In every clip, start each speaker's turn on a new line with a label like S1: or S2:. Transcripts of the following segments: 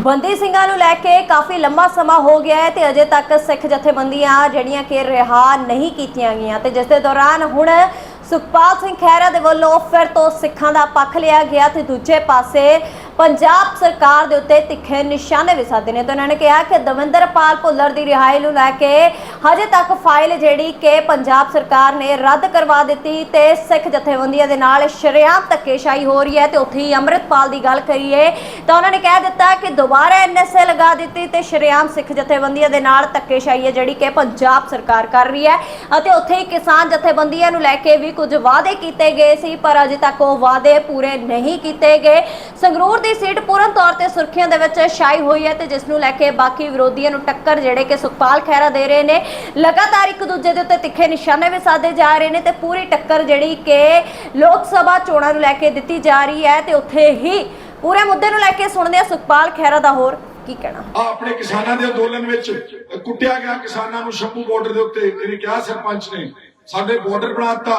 S1: ਬੰਦੀ ਸਿੰਘਾਂ ਨੂੰ ਲੈ ਕੇ ਕਾਫੀ ਲੰਮਾ ਸਮਾਂ ਹੋ ਗਿਆ ਹੈ ਤੇ ਅਜੇ ਤੱਕ ਸਿੱਖ ਜਥੇਬੰਦੀਆਂ ਜਿਹੜੀਆਂ ਕਿ ਰਿਹਾ ਨਹੀਂ ਕੀਤੀਆਂ ਗਈਆਂ ਤੇ ਜਿਸ ਦੇ ਦੌਰਾਨ ਹੁਣ ਸੁਖਪਾਲ ਸਿੰਘ ਖਹਿਰਾ ਦੇ ਵੱਲੋਂ ਫਿਰ ਤੋਂ ਸਿੱਖਾਂ ਦਾ ਪੱਖ ਲਿਆ ਗਿਆ ਤੇ ਦੂਜੇ ਪਾਸੇ ਪੰਜਾਬ ਸਰਕਾਰ ਦੇ ਉੱਤੇ ਤਿੱਖੇ ਨਿਸ਼ਾਨੇ ਵੀ ਸਾਧੇ ਨੇ ਤੇ ਉਹਨਾਂ ਨੇ ਕਿਹਾ ਕਿ ਦਵਿੰਦਰਪਾਲ ਭੁੱਲਰ ਦੀ ਰਿਹਾਈ ਨੂੰ ਲੈ ਕੇ ਹਜੇ ਤੱਕ ਫਾਈਲ ਜਿਹੜੀ ਕਿ ਪੰਜਾਬ ਸਰਕਾਰ ਨੇ ਰੱਦ ਕਰਵਾ ਦਿੱਤੀ ਤੇ ਸਿੱਖ ਜਥੇਬੰਦੀਆਂ ਦੇ ਨਾਲ ਸ਼ਰੇਆਮ ਧੱਕੇਸ਼ਾਹੀ ਹੋ ਰਹੀ ਹੈ ਤੇ ਉੱਥੇ ਹੀ ਅੰਮ੍ਰਿਤਪਾਲ ਦੀ ਗੱਲ ਕਰੀਏ ਤਾਂ ਉਹਨਾਂ ਨੇ ਕਹਿ ਦਿੱਤਾ ਕਿ ਦੁਬਾਰਾ ਐਨਐਸਏ ਲਗਾ ਦਿੱਤੀ ਤੇ ਸ਼ਰੇਆਮ ਸਿੱਖ ਜਥੇਬੰਦੀਆਂ ਦੇ ਨਾਲ ਧੱਕੇਸ਼ਾਹੀ ਹੈ ਜਿਹੜੀ ਕਿ ਪੰਜਾਬ ਸਰਕਾਰ ਕਰ ਰਹੀ ਹੈ ਅਤੇ ਉੱਥੇ ਹੀ ਕਿਸਾਨ ਜਥੇਬੰਦੀਆਂ ਨੂੰ ਲੈ ਕੇ ਵੀ ਕੁਝ ਵਾਅਦੇ ਕੀਤੇ ਗਏ ਸੀ ਪਰ ਅਜੇ ਤੱਕ ਉਹ ਵਾਅਦੇ ਪੂਰੇ ਨਹੀਂ ਕੀਤੇ ਗਏ। ਸੰਗਰੂਰ ਦੀ ਸੀਟ ਪੂਰਨ ਤੌਰ ਤੇ ਸੁਰਖੀਆਂ ਦੇ ਵਿੱਚ ਛਾਈ ਹੋਈ ਹੈ ਤੇ ਜਿਸ ਨੂੰ ਲੈ ਕੇ ਬਾਕੀ ਵਿਰੋਧੀਆਂ ਨੂੰ ਟੱਕਰ ਜਿਹੜੇ ਕਿ ਸੁਖਪਾਲ ਖਹਿਰਾ ਦੇ ਰਹੇ ਨੇ, ਲਗਾਤਾਰ ਇੱਕ ਦੂਜੇ ਦੇ ਉੱਤੇ ਤਿੱਖੇ ਨਿਸ਼ਾਨੇ ਵੀ ਸਾਧੇ ਜਾ ਰਹੇ ਨੇ ਤੇ ਪੂਰੀ ਟੱਕਰ ਜਿਹੜੀ ਕਿ ਲੋਕ ਸਭਾ ਚੋਣਾਂ ਨੂੰ ਲੈ ਕੇ ਦਿੱਤੀ ਜਾ ਰਹੀ ਹੈ ਤੇ ਉੱਥੇ ਹੀ ਪੂਰੇ ਮੁੱਦੇ ਨੂੰ ਲੈ ਕੇ ਸੁਣਦੇ ਆ ਸੁਖਪਾਲ ਖਹਿਰਾ ਦਾ ਹੋਰ ਕੀ ਕਹਿਣਾ?
S2: ਆ ਆਪਣੇ ਕਿਸਾਨਾਂ ਦੇ ਅੰਦੋਲਨ ਵਿੱਚ ਕੁੱਟਿਆ ਗਿਆ ਕਿਸਾਨਾਂ ਨੂੰ ਸ਼ੰਭੂ ਬਾਰਡਰ ਦੇ ਉੱਤੇ ਇਹਨੇ ਕਿਹਾ ਸਰਪੰਚ ਨੇ। ਸਾਡੇ ਬਾਰਡਰ ਬਣਾਤਾ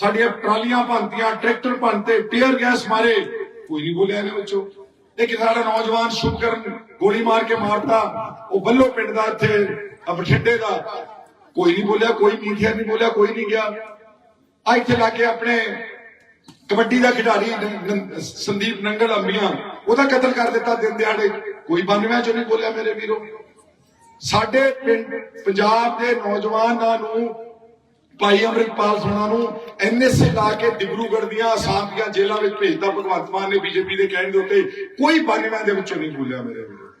S2: ਸਾਡੀਆਂ ਟਰਾਲੀਆਂ ਭੰਨਤੀਆਂ, ਟਰੈਕਟਰ ਭੰਨਤੇ ਟੀਅਰ ਗੈਸ ਮਾਰੇ। ਕੋਈ ਨਹੀਂ ਬੋਲਿਆ ਇਹਦੇ ਵਿੱਚੋਂ। ਇਹ ਸਾਡਾ ਨੌਜਵਾਨ ਸ਼ੁਭਕਰਨ ਗੋਲੀ ਮਾਰ ਕੇ ਮਾਰਤਾ। ਉਹ ਬੱਲੋ ਪਿੰਡ ਦਾ ਇੱਥੇ ਬਠਿੰਡੇ ਦਾ। ਕੋਈ ਨਹੀਂ ਬੋਲਿਆ, ਕੋਈ ਮੀਡੀਆ ਨਹੀਂ ਬੋਲਿਆ, ਕੋਈ ਨਹੀਂ ਗਿਆ। ਆ ਇੱਥੇ ਲਾ ਕੇ ਆਪਣੇ ਕਬੱਡੀ ਦਾ ਖਿਡਾਰੀ ਸੰਦੀਪ ਨੰਗਲ ਅੰਬੀਆਂ, ਉਹਦਾ ਕਤਲ ਕਰ ਦਿੱਤਾ ਦਿਨ ਦਿਹਾੜੇ। ਕੋਈ 92 ਚੋਂ ਨਹੀਂ ਬੋਲਿਆ ਮੇਰੇ ਵੀਰੋ। ਸਾਡੇ ਪਿੰਡ, ਪੰਜਾਬ ਦੇ ਨੌਜਵਾਨਾਂ ਨੂੰ ਭਾਈ ਅੰਮ੍ਰਿਤਪਾਲ ਸੋਨਾ ਨੂੰ ਐਨਐਸਏ ਲਾ ਕੇ ਡਿਬਰੂਗੜ੍ਹ ਦੀਆਂ ਆਸਾਮ ਦੀਆਂ ਜੇਲ੍ਹਾਂ ਵਿੱਚ ਭੇਜਤਾ, ਭਗਵੰਤ ਮਾਨ ਨੇ ਬੀਜੇਪੀ ਦੇ ਕਹਿਣ ਦੇ ਉੱਤੇ ਕੋਈ 92 ਦੇ ਵਿੱਚੋਂ ਨਹੀਂ ਬੋਲਿਆ ਮੇਰੇ ਵੀਰੋ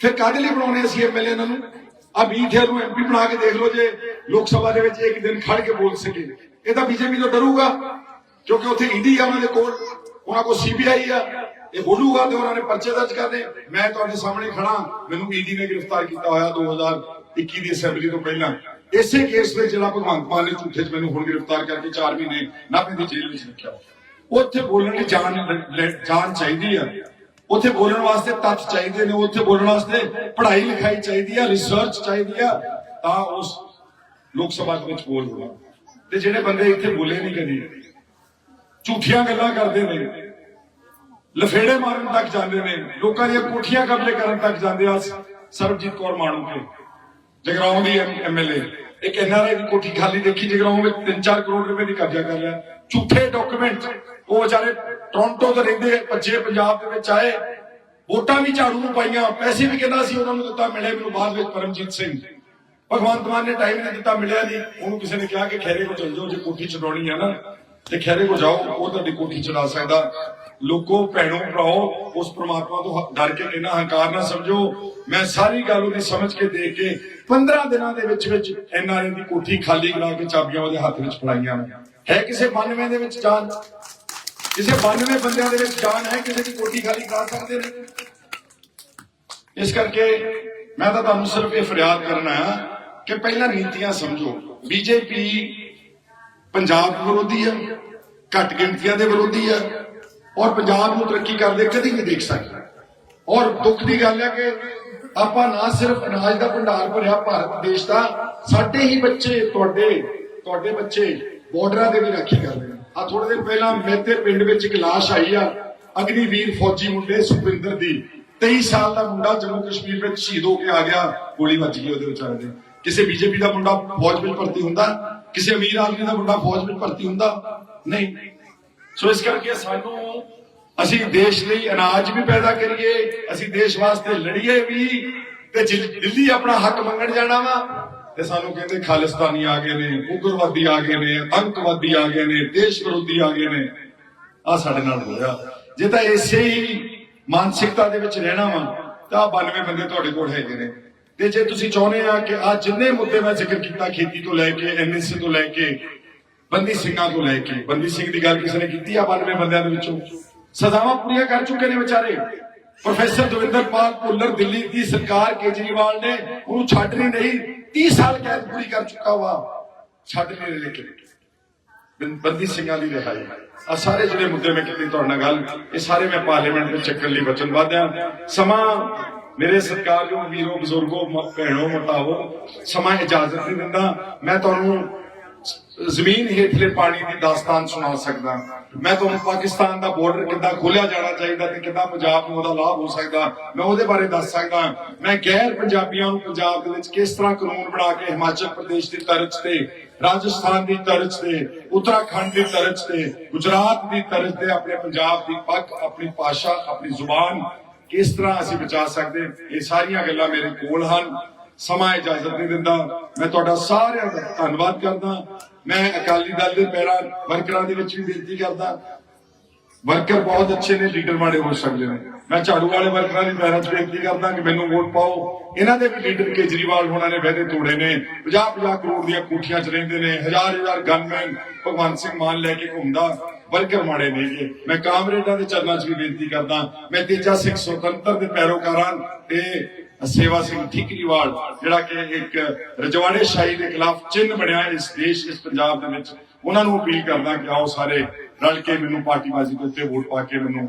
S2: ਫਿਰ ਕਾਹਦੇ ਲਈ ਬਣਾਉਣੇ ਅਸੀਂ ਐਮਐਲਏ ਇਹਨਾਂ ਨੂੰ? ਆ ਮੀਠੇ ਨੂੰ ਐਮਪੀ ਬਣਾ ਕੇ ਦੇਖ ਲਓ ਜੇ ਲੋਕ ਸਭਾ ਦੇ ਵਿੱਚ ਇੱਕ ਦਿਨ ਖੜ ਕੇ ਬੋਲ ਸਕੇ। ਇਹ ਤਾਂ ਬੀਜੇਪੀ ਤੋਂ ਡਰੂਗਾ, ਕਿਉਂਕਿ ਉੱਥੇ ਈਡੀ ਆ ਉਹਨਾਂ ਦੇ ਕੋਲ। ਉਹਨਾਂ ਕੋਲ ਸੀਬੀਆਈ ਆ, ਇਹ ਬੋਲੂਗਾ ਤੇ ਉਹਨਾਂ ਨੇ ਪਰਚੇ ਦਰਜ ਕਰਨੇ। ਮੈਂ ਤੁਹਾਡੇ ਸਾਹਮਣੇ ਖੜਾ ਮੈਨੂੰ ਈਡੀ ਨੇ ਗ੍ਰਿਫਤਾਰ ਕੀਤਾ ਹੋਇਆ 2021 ਦੀ ਅਸੈਂਬਲੀ ਤੋਂ ਪਹਿਲਾਂ। ਇਸੇ ਕੇਸ ਵਿੱਚ ਜਿਹੜਾ ਭਗਵੰਤ ਮਾਨ ਨੇ ਝੂਠੇ 'ਚ ਮੈਨੂੰ ਹੁਣ ਗ੍ਰਿਫਤਾਰ ਕਰਕੇ 4 ਮਹੀਨੇ ਨਾਭੇ ਦੀ ਜੇਲ੍ਹ ਵਿੱਚ ਰੱਖਿਆ ਉੱਥੇ ਬੋਲਣ ਦੀ ਜਾਨ ਜਾਨ ਚਾਹੀਦੀ ਆ। ਉੱਥੇ ਬੋਲਣ ਵਾਸਤੇ ਤੱਥ ਚਾਹੀਦੇ ਨੇ, ਉੱਥੇ ਬੋਲਣ ਵਾਸਤੇ ਪੜ੍ਹਾਈ ਲਿਖਾਈ ਚਾਹੀਦੀ ਆ ਰਿਸਰਚ ਚਾਹੀਦੀ ਆ, ਤਾਂ ਉਸ ਲੋਕ ਸਭਾ ਦੇ ਵਿੱਚ ਬੋਲ ਹੋਣਾ। ਤੇ ਜਿਹੜੇ ਬੰਦੇ ਇੱਥੇ ਬੋਲੇ ਨਹੀਂ ਕਦੀ, ਝੂਠੀਆਂ ਗੱਲਾਂ ਕਰਦੇ ਨੇ, ਲਫੇੜੇ ਮਾਰਨ ਤੱਕ ਜਾਂਦੇ ਨੇ, ਲੋਕਾਂ ਦੀਆਂ ਕੋਠੀਆਂ ਕਬਜ਼ੇ ਕਰਨ ਤੱਕ ਜਾਂਦੇ ਆ ਸਰਬਜੀਤ ਕੌਰ ਮਾਣੂ ਕੇ। ਜਗਰਾਉਂ ਦੀ ਐਮਐਲਏ ਇੱਕ ਐਨਆਰਆਈ ਦੀ ਕੋਠੀ ਖਾਲੀ ਦੇਖੀ, ਜਗਰਾਉਂ ਵਿੱਚ 3-4 ਕਰੋੜ ਰੁਪਏ ਦੀ ਕਬਜ਼ਾ ਕਰ ਲਿਆ। ਝੂਠੇ ਡਾਕੂਮੈਂਟ ਉਹ ਵਿਚਾਰੇ ਟੋਰਾਂਟੋ ਤੋਂ ਰਹਿੰਦੇ ਬੱਚੇ ਪੰਜਾਬ ਦੇ ਵਿੱਚ ਆਏ। ਵੋਟਾਂ ਵੀ ਝਾੜੂ ਨੂੰ ਪਾਈਆਂ। ਪੈਸੇ ਵੀ ਕਹਿੰਦਾ ਸੀ ਉਹਨਾਂ ਨੂੰ ਦਿੱਤਾ ਮਿਲੇ ਮੈਨੂੰ ਬਾਅਦ ਵਿੱਚ ਪਰਮਜੀਤ ਸਿੰਘ। ਭਗਵੰਤ ਮਾਨ ਨੇ ਟਾਈਮ ਨਹੀਂ ਦਿੱਤਾ, ਮਿਲਿਆ ਨਹੀਂ। ਉਹਨੂੰ ਕਿਸੇ ਨੇ ਕਿਹਾ ਕਿ ਖੈਰੇ ਕੋ ਚਲ ਜਾਓ, ਜੇ ਕੋਠੀ ਚੜਾਉਣੀ ਹੈ ਨਾ, ਤੇ ਖੈਰੇ ਕੋ ਜਾਓ, ਉਹ ਤੁਹਾਡੀ ਕੋਠੀ ਚੜਾ ਸਕਦਾ। ਲੋਕੋ, ਭੈਣੋ, ਭਰਾਓ, ਉਸ ਪ੍ਰਮਾਤਮਾ ਤੋਂ ਡਰ ਕੇ ਇਹਨਾਂ ਹੰਕਾਰ ਨਾ ਸਮਝੋ। ਮੈਂ ਸਾਰੀ ਗੱਲ ਉਹਦੀ ਸਮਝ ਕੇ ਦੇਖ ਕੇ 15 ਦਿਨਾਂ ਦੇ ਵਿੱਚ ਵਿੱਚ ਐਨਆਰਏ ਦੀ ਕੋਠੀ ਖਾਲੀ ਕਰਾ ਕੇ ਚਾਬੀਆਂ ਉਹਦੇ ਹੱਥ ਵਿੱਚ ਫੜਾਈਆਂ ਹੈ ਕਿਸੇ 92 ਦੇ ਵਿੱਚ ਜਾਨ? ਕਿਸੇ 92 ਬੰਦਿਆਂ ਦੇ ਵਿੱਚ ਜਾਨ ਹੈ? ਕਿਸੇ ਦੀ ਕੋਠੀ ਖਾਲੀ ਕਰਾ ਸਕਦੇ ਨੇ? ਇਸ ਕਰਕੇ ਮੈਂ ਤਾਂ ਤੁਹਾਨੂੰ ਸਿਰਫ ਇਹ ਫਰਿਆਦ ਕਰਨਾ ਹੈ ਕਿ ਪਹਿਲਾਂ ਨੀਤੀਆਂ ਸਮਝੋ। ਬੀਜੇਪੀ ਪੰਜਾਬ ਵਿਰੋਧੀ ਹੈ, ਘੱਟ ਗਿਣਤੀਆਂ ਦੇ ਵਿਰੋਧੀ ਹੈ ਔਰ ਪੰਜਾਬ ਨੂੰ ਤਰੱਕੀ ਕਰਦੇ ਕਦੀ ਨਹੀਂ ਦੇਖ ਸਕਦਾ। ਔਰ ਦੁੱਖ ਦੀ ਗੱਲ ਹੈ ਕਿ ਆਪਾਂ ਨਾ ਸਿਰਫ ਅਨਾਜ ਦਾ ਭੰਡਾਰ ਭਰਿਆ ਭਾਰਤ ਦੇਸ਼ ਦਾ, ਸਾਡੇ ਹੀ ਬੱਚੇ ਤੁਹਾਡੇ ਤੁਹਾਡੇ ਬੱਚੇ ਬਾਰਡਰਾਂ ਦੇ ਵੀ ਰਾਖੀ ਕਰਦੇ ਨੇ। ਆ ਥੋੜੇ ਦਿਨ ਪਹਿਲਾਂ ਮੇਤੇ ਪਿੰਡ ਵਿੱਚ ਇੱਕ ਲਾਸ਼ ਆਈ ਆ ਅਗਨੀਵੀਰ ਫੌਜੀ ਮੁੰਡੇ ਸੁਖਵਿੰਦਰ ਦੀ। 23 ਸਾਲ ਦਾ ਮੁੰਡਾ ਜੰਮੂ ਕਸ਼ਮੀਰ ਵਿੱਚ ਸ਼ਹੀਦ ਹੋ ਕੇ ਆ ਗਿਆ, ਗੋਲੀ ਵੱਜ ਗਈ ਉਹਦੇ ਵਿਚਾਰੇ ਦੇ। ਕਿਸੇ ਬੀਜੇਪੀ ਦਾ ਮੁੰਡਾ ਫੌਜ ਵਿੱਚ ਭਰਤੀ ਹੁੰਦਾ, ਕਿਸੇ ਅਮੀਰ ਆਦਮੀ ਦਾ ਮੁੰਡਾ ਫੌਜ ਵਿੱਚ ਭਰਤੀ ਹੁੰਦਾ, ਨਹੀਂ। ਸੋ ਇਸ ਕਰਕੇ ਸਾਨੂੰ ਅਸੀਂ ਦੇਸ਼ ਲਈ ਅਨਾਜ ਵੀ ਪੈਦਾ ਕਰੀਏ, ਅਸੀਂ ਦੇਸ਼ ਵਾਸਤੇ ਲੜੀਏ ਵੀ ਤੇ ਦਿੱਲੀ ਆਪਣਾ ਹੱਕ ਮੰਗਣ ਜਾਣਾ ਵਾ ਤੇ ਸਾਨੂੰ ਕਹਿੰਦੇ ਖਾਲਿਸਤਾਨੀ ਆ ਗਏ ਨੇ, ਉਗਰਵਾਦੀ ਆ ਗਏ ਨੇ, ਆਤੰਕਵਾਦੀ ਆ ਗਏ ਨੇ, ਦੇਸ਼ ਵਿਰੋਧੀ ਆ ਗਏ ਨੇ। ਆ ਸਾਡੇ ਨਾਲ ਹੋਇਆ। ਜੇ ਤਾਂ ਇਸੇ ਹੀ ਮਾਨਸਿਕਤਾ ਦੇ ਵਿੱਚ ਰਹਿਣਾ ਵਾ, ਤਾਂ ਆਹ 92 ਬੰਦੇ ਤੁਹਾਡੇ ਕੋਲ ਹੈਗੇ ਨੇ। ਤੇ ਜੇ ਤੁਸੀਂ ਚਾਹੁੰਦੇ ਆ ਕਿ ਆ ਜਿੰਨੇ ਮੁੱਦੇ ਮੈਂ ਜ਼ਿਕਰ ਕੀਤਾ ਖੇਤੀ ਤੋਂ ਲੈ ਕੇ, ਐਨਐਸਏ ਤੋਂ ਲੈ ਕੇ ਬੰਦੀ ਸਿੰਘਾਂ ਤੋਂ ਲੈ ਕੇ, ਬੰਦੀ ਸਿੰਘ ਦੀ ਗੱਲ ਕਿਸੇ ਨੇ ਕੀਤੀ ਆ 92 ਬੰਦਿਆਂ ਦੇ ਵਿੱਚੋਂ? ਸਜ਼ਾਵਾਂ ਪੂਰੀਆਂ ਕਰ ਚੁੱਕੇ ਨੇ ਵਿਚਾਰੇ। ਪ੍ਰੋਫੈਸਰ ਦਵਿੰਦਰਪਾਲ ਭੁੱਲਰ ਦਿੱਲੀ ਦੀ ਸਰਕਾਰ ਕੇਜਰੀਵਾਲ ਨੇ ਉਹਨੂੰ ਛੱਡ ਨਹੀਂ 30 ਸਾਲ ਕੈਦ ਪੂਰੀ ਕਰ ਚੁੱਕਾ ਵਾ। ਛੱਡ ਨਹੀਂ ਰਹੇ ਲੇਕਿਨ। ਬੰਦੀ ਸਿੰਘਾਂ ਦੀ ਰਿਹਾਈ। ਆ ਸਾਰੇ ਜਿਹੜੇ ਮੁੱਦੇ ਮੈਂ ਕੀਤੀ ਤੁਹਾਡੇ ਨਾਲ ਗੱਲ, ਇਹ ਸਾਰੇ ਮੈਂ ਪਾਰਲੀਮੈਂਟ ਵਿੱਚ ਚੱਕਣ ਲਈ ਵਚਨਬੱਧ ਆ ਸਮਾਂ ਮੇਰੇ ਸਰਕਾਰ ਨੂੰ ਵੀਰੋ, ਬਜ਼ੁਰਗੋ ਭੈਣੋ ਮਤਾਵੋ ਸਮਾਂ ਇਜਾਜ਼ਤ ਨਹੀਂ ਦਿੰਦਾ। ਮੈਂ ਤੁਹਾਨੂੰ ਜ਼ਮੀਨ ਹੇਠਲੇ ਪਾਣੀ ਦੀ ਦਾਸਤਾਨ ਸੁਣਾ ਸਕਦਾ। ਮੈਂ ਤੁਹਾਨੂੰ ਪਾਕਿਸਤਾਨ ਦਾ ਬਾਰਡਰ ਕਿੱਦਾਂ ਖੋਲਿਆ ਜਾਣਾ ਚਾਹੀਦਾ ਤੇ ਕਿੱਦਾਂ ਪੰਜਾਬ ਨੂੰ ਉਹਦਾ ਲਾਭ ਹੋ ਸਕਦਾ, ਮੈਂ ਉਹਦੇ ਬਾਰੇ ਦੱਸ ਸਕਦਾ। ਮੈਂ ਗੈਰ ਪੰਜਾਬੀਆਂ ਨੂੰ ਪੰਜਾਬ ਦੇ ਵਿੱਚ ਕਿਸ ਤਰ੍ਹਾਂ ਕਾਨੂੰਨ ਬਣਾ ਕੇ ਹਿਮਾਚਲ ਪ੍ਰਦੇਸ਼ ਦੀ ਤਰਜ਼ ਤੇ, ਰਾਜਸਥਾਨ ਦੀ ਤਰਜ਼ ਤੇ, ਉੱਤਰਾਖੰਡ ਦੀ ਤਰਜ਼ ਤੇ, ਗੁਜਰਾਤ ਦੀ ਤਰਜ਼ ਤੇ ਆਪਣੇ ਪੰਜਾਬ ਦੀ ਪੱਗ ਆਪਣੀ ਭਾਸ਼ਾ, ਆਪਣੀ ਜ਼ੁਬਾਨ ਕਿਸ ਤਰ੍ਹਾਂ ਅਸੀਂ ਬਚਾ ਸਕਦੇ? ਇਹ ਸਾਰੀਆਂ ਗੱਲਾਂ ਮੇਰੇ ਕੋਲ ਹਨ। ਸਮਾਂ ਇਜਾਜ਼ਤ ਨਹੀਂ ਦਿੰਦਾ। ਮੈਂ ਤੁਹਾਡਾ ਸਾਰਿਆਂ ਦਾ ਧੰਨਵਾਦ ਕਰਦਾ। ਮੈਂ ਅਕਾਲੀ ਦਲ ਦੇ ਪੈਰਾਂ, ਵਰਕਰਾਂ ਦੇ ਵਿੱਚ ਵੀ ਬੇਨਤੀ ਕਰਦਾ, ਵਰਕਰ ਬਹੁਤ ਅੱਛੇ ਨੇ, ਲੀਡਰ ਮਾੜੇ ਹੋ ਸਕਦੇ ਨੇ। ਮੈਂ ਝਾੜੂ ਵਾਲੇ ਵਰਕਰਾਂ ਦੀ ਪੈਰਾਂ 'ਚ ਬੇਨਤੀ ਕਰਦਾ ਕਿ ਮੈਨੂੰ ਵੋਟ ਪਾਓ। ਇਹਨਾਂ ਦੇ ਵੀ ਲੀਡਰ ਕੇਜਰੀਵਾਲ ਹੋਣਾ ਨੇ ਵਾਅਦੇ ਤੋੜੇ ਨੇ। 50-50 ਕਰੋੜ ਦੀਆਂ ਕੋਠੀਆਂ 'ਚ ਰਹਿੰਦੇ ਨੇ। ਹਜ਼ਾਰ ਹਜ਼ਾਰ ਗਨਮੈਨ ਭਗਵੰਤ ਸਿੰਘ ਮਾਨ ਲੈ ਕੇ ਘੁੰਮਦਾ। ਵਰਕਰ ਮਾੜੇ ਨੇਗੇ ਮੈਂ ਕਾਮਰੇਡਾਂ ਦੇ ਚਰਨਾਂ 'ਚ ਵੀ ਬੇਨਤੀ ਕਰਦਾ। ਮੈਂ ਤੇਜਾ ਸਿੰਘ ਸੁਤੰਤਰ ਦੇ ਪੈਰੋਕਾਰਾਂ ਤੇ ਸੇਵਾ ਸਿੰਘ ਠੀਕਰੀਵਾਲ ਜਿਹੜਾ ਕਿ ਇੱਕ ਰਜਵਾੜੇ ਸ਼ਾਹੀ ਦੇ ਖਿਲਾਫ ਚਿੰਨ੍ਹ ਬਣਿਆ ਇਸ ਦੇਸ਼, ਇਸ ਪੰਜਾਬ ਦੇ ਵਿੱਚ, ਉਹਨਾਂ ਨੂੰ ਅਪੀਲ ਕਰਦਾ ਕਿ ਆਓ ਸਾਰੇ ਰਲ ਕੇ ਮੈਨੂੰ ਪਾਰਟੀਬਾਜ਼ੀ ਦੇ ਉੱਤੇ ਵੋਟ ਪਾ ਕੇ ਮੈਨੂੰ